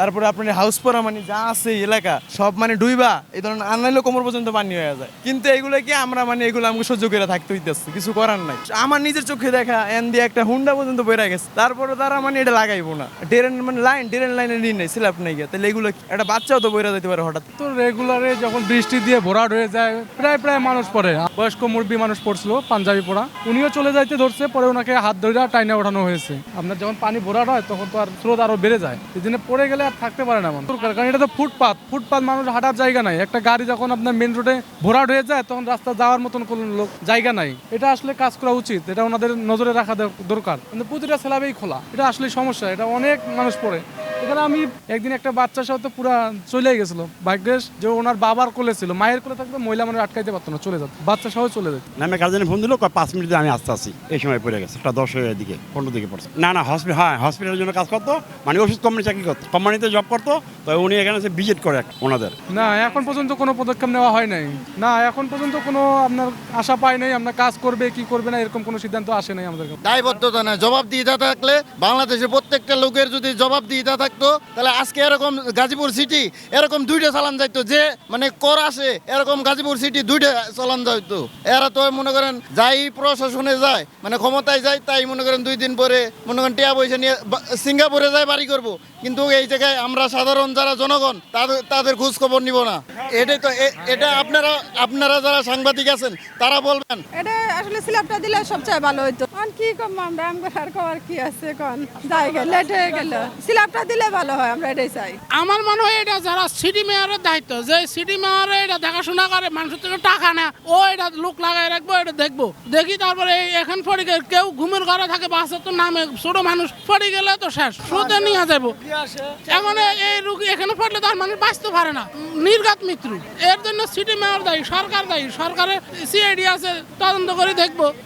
তারপরে আপনার হাউস পরা মানে যা আছে এলাকা, সব মানে ডুইবা, এই ধরনের আনাইলে কোমর পর্যন্ত পানি হয়ে যায়। কিন্তু এগুলো কি আমরা মানে এগুলো আমাকে সহ্য করে থাকতে হইতেছে, কিছু করার নাই। আমার নিজের চোখে দেখা, এন দিয়ে একটা হুন্ডা পর্যন্ত বেড়ে গেছে, তারপরে তারা মানে এটা লাগাইবো না। ড্রেন মানে লাইন, ড্রেন লাইনে নিয়ে নেই স্ল্যাপ নেই গিয়ে। তাহলে এগুলো একটা বাচ্চাও তো বইরা যেতে পারে হঠাৎ। তো রেগুলারে যখন বৃষ্টি দিয়ে ভরাট হয়ে যায়, প্রায় প্রায় মানুষ পড়ে। বয়স্ক মুরব্বী মানুষ পড়ছিল, পাঞ্জাবি পড়া। উনিও চলে যাইতে ধরছে, পরে ওনাকে হাত ধরে টাইনে ওঠানো হয়েছে। আপনার যখন পানি ভরাট হয়, তখন তো আর স্রোত আরও বেড়ে যায়। এই জন্য পড়ে গেলে আর থাকতে পারে না দরকার, কারণ এটা তো ফুটপাথ ফুটপাথ মানুষ হাঁটার জায়গা নাই। একটা গাড়ি যখন আপনার মেন রোডে ভরাট হয়ে যায় তখন রাস্তা যাওয়ার মতন কোন লোক জায়গা নাই। এটা আসলে কাজ করা উচিত। এটা ওনাদের নজরে রাখা দর- দরকার। কিন্তু প্রতিটা সেলাবেই খোলা। এটা আসলে সমস্যা। এটা অনেক মানুষ পড়ে। এখানে আমি একদিন একটা বাচ্চা সহ তো পুরা চলে গেছিল। ভাগ্যেশ যে ওনার বাবার কোলে ছিল মায়ের কোলে থাকবে মহিলা মানুষ আটকাইতে পারতো না চলে যেত। বাচ্চা সহ চলে যেত। নামে গার্জেনে ফোন দিল কয় পাঁচ মিনিটে আমি আসতে আসি এই সময় পড়ে গেছে একটা দশ এর দিকে পনেরো দিকে পড়ছে। না না হসপিটাল হ্যাঁ হসপিটালের জন্য কাজ করতো মানে ওষুধ কোম্পানি চাকরি করতো কোম্পানিতে জব করতো তো উনি এখানে এসে ভিজিট করে এক- ওনাদের। না এখন পর্যন্ত কোনো পদক্ষেপ নেওয়া হয় নাই। না এখন পর্যন্ত কোনো আপনার আশা পাই নাই আপনার কাজ করবে কি করবে না এরকম কোনো সিদ্ধান্ত আসে নাই আমাদের কাছে। দায়বদ্ধতা না জবাবদিহিতা থাকলে বাংলাদেশের প্রত্যেকটা লোকের যদি জবাবদিহিতা থাকতো, তাহলে আজকে এরকম গাজীপুর সিটি এরকম দুইটা চালান যাইতো, যে মানে কর আসে, এরকম গাজীপুর সিটি দুইটা চালান যাইতো। এরা তো মনে করেন যাই প্রশাসনে যায় মানে ক্ষমতায় যায়, তাই মনে করেন দুই দিন পরে, মনে করেন টিয়া পয়সা নিয়ে সিঙ্গাপুরে যায়, বাড়ি করব। কিন্তু এই জায়গায় আমরা সাধারণ যারা জনগণ তাদের তাদের খোঁজ খবর নিব না। এটাই তো এটা আপনারা আপনারা যারা সাংবাদিক আছেন তারা বলবেন। এটা আসলে স্ল্যাবটা দিলে সবচেয়ে ভালো হইতো। কারণ কি কম আমরা? আমরা আর করার কি আছে কোন যাই গেল লেট হয়ে গেল। স্ল্যাবটা দিলে ভালো হয় আমরা এটাই চাই। আমার মনে হয় এটা যারা সিটি মেয়রের দায়িত্ব যে সিটি মেয়র এটা দেখাশোনা করে মানুষের থেকে টাকা না ও এটা লোক লাগাই রাখব এটা দেখব। দেখি তারপরে এখন পড়ে কেউ ঘুমের ঘরে থাকে বাসের তো নামে ছোট মানুষ পড়ে গেলে তো শেষ। সুদে নিয়ে যাব। এখন এই- রুগী এখানে পড়লে তার মানুষ বাঁচতে পারে না। এর জন্য সিটি মেয়র দায়ী, সরকার দায়ী। সরকারের সিআইডি আছে, তদন্ত করে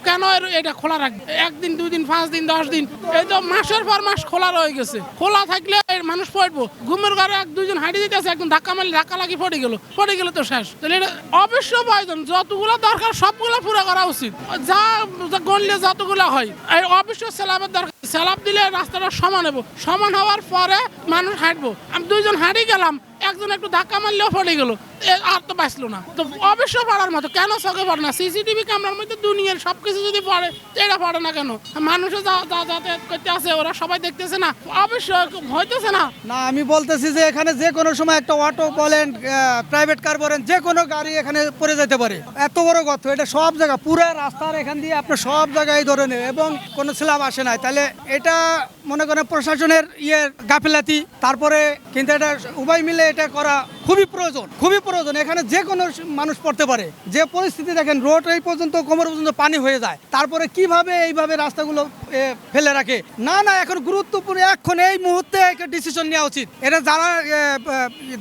কেন এটা খোলা রাখবে। একদিন দুই দিন পাঁচ দিন, দশ দিন, এই তো মাসের পর মাস খোলা রয়ে গেছে। খোলা থাকলে মানুষ পড়ব। ঘুমের ঘরে এক দুইজন হাঁটি দিতেছে, একদম ধাক্কা মারলে ধাক্কা লাগি পড়ে গেল। পড়ে গেলে তো শেষ। তাহলে এটা অবশ্য প্রয়োজন, যতগুলো দরকার সবগুলো পুরো করা উচিত। যা গণলে যতগুলো হয় অবশ্য স্যালাবের দরকার স্যালাব দিলে রাস্তাটা সমান হব। সমান হওয়ার পরে মানুষ হাঁটবো। আমি দুজন হাঁটি গেলাম। একজন একটু ধাক্কা মারলেও পড়ে গেল। আর তো বাঁচলো না। তো অবশ্য পড়ার মতো কেন চোখে পড়ে না? সিসিটিভি ক্যামেরার মধ্যে দুনিয়ার সব কিছু যদি পড়ে এটা পড়ে না কেন? মানুষে যাতায়াত করতে আছে ওরা সবাই দেখতেছে না। অবশ্য হইতেছে না। না, আমি বলতেছি যে এখানে যে কোনো সময় একটা অটো বলেন প্রাইভেট কার বলেন, যে কোনো গাড়ি এখানে পড়ে যেতে পারে। এত বড় গর্ত এটা সব জায়গা, পুরো রাস্তার এখান দিয়ে আপনার সব জায়গায় ধরে নেবে এবং কোনো স্ল্যাব আসে নাই তাহলে এটা মনে করেন প্রশাসনের ইয়ে গাফিলাতি, তারপরে কিন্তু এটা উভয় মিলে এটা করা খুবই প্রয়োজন খুবই প্রয়োজন। এখানে যে কোনো মানুষ পড়তে পারে। যে পরিস্থিতি দেখেন, রোড এই পর্যন্ত, কোমর পর্যন্ত পানি হয়ে যায়। তারপরে কীভাবে এইভাবে রাস্তাগুলো ফেলে রাখে? না না, এখন গুরুত্বপূর্ণ এখন এই মুহূর্তে একটা ডিসিশন নেওয়া উচিত। এটা যারা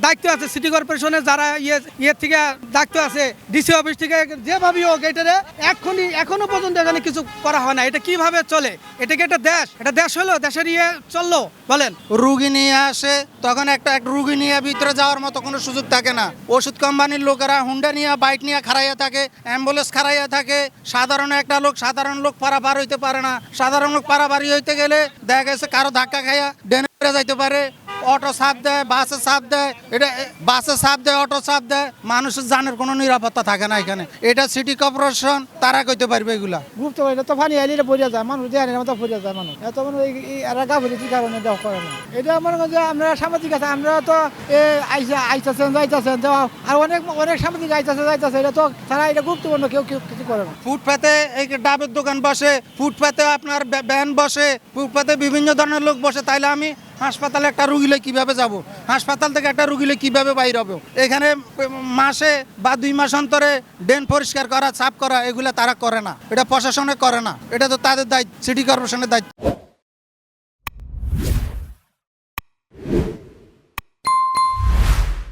দায়িত্ব আছে সিটি কর্পোরেশনের যারা ইয়ে ইয়ে থেকে দায়িত্ব আছে ডিসি অফিস থেকে, যেভাবেই হোক এটারে এখনই, এখনও পর্যন্ত এখানে কিছু করা হয় না। এটা কীভাবে চলে? এটা কি একটা দেশ? এটা দেশ হলো? দেশের ইয়ে চলল? বলেন। রুগী নিয়ে আসে, তখন একটা একটা রুগী নিয়ে ভিতরে যাওয়ার মতো কোনো সুযোগ থাকে না। ওষুধ কোম্পানির লোকেরা হুন্ডা নিয়ে, বাইক নিয়ে খারাইয়া থাকে, অ্যাম্বুলেন্স খারাইয়া থাকে। সাধারণ একটা লোক, সাধারণ লোক পারাপার হইতে পারে না। সাধারণ লোক পারাপারি হইতে গেলে দেখা গেছে কারও ধাক্কা খাইয়া ডেনে যাইতে পারে। অটো সাপ দেয় বাসে চাপ দেয় এটা বাসে চাপ দেয় অটো সাপ দেয় মানুষের জানের কোনো নিরাপত্তা থাকে না এখানে। এটা সিটি কর্পোরেশন তারা কইতে পারবে এগুলা। গুপ্ত এটা তো পানি আইলে পড়ে যায় মানুষ দেয় মতো পড়ে যায় মানুষ। এত মানে বলে কি কারণে দেওয়া করে না। এটা মনে করেন যে আমরা সামাজিক আছে আমরা তো এ আইসা আইতাছেন যাইতাছেন আর অনেক অনেক সামাজিক আইতাছে যাইতাছে এটা তো তারা এটা গুরুত্বপূর্ণ কেউ কেউ কিছু করে না। ফুটপাতে এই ডাবের দোকান বসে ফুটপাতে আপনার ব্যা- ভ্যান বসে ফুটপাতে বিভিন্ন ধরনের লোক বসে তাইলে আমি হাসপাতালে একটা রুগীলে কীভাবে যাব? হাসপাতাল থেকে একটা রুগীলে কীভাবে বাইর হবে? এখানে মাসে বা দুই মাস অন্তরে ড্রেন পরিষ্কার করা, সাফ করা, এগুলো তারা করে না। এটা প্রশাসনে করে না। এটা তো তাদের দায়িত্ব, সিটি কর্পোরেশনের দায়িত্ব।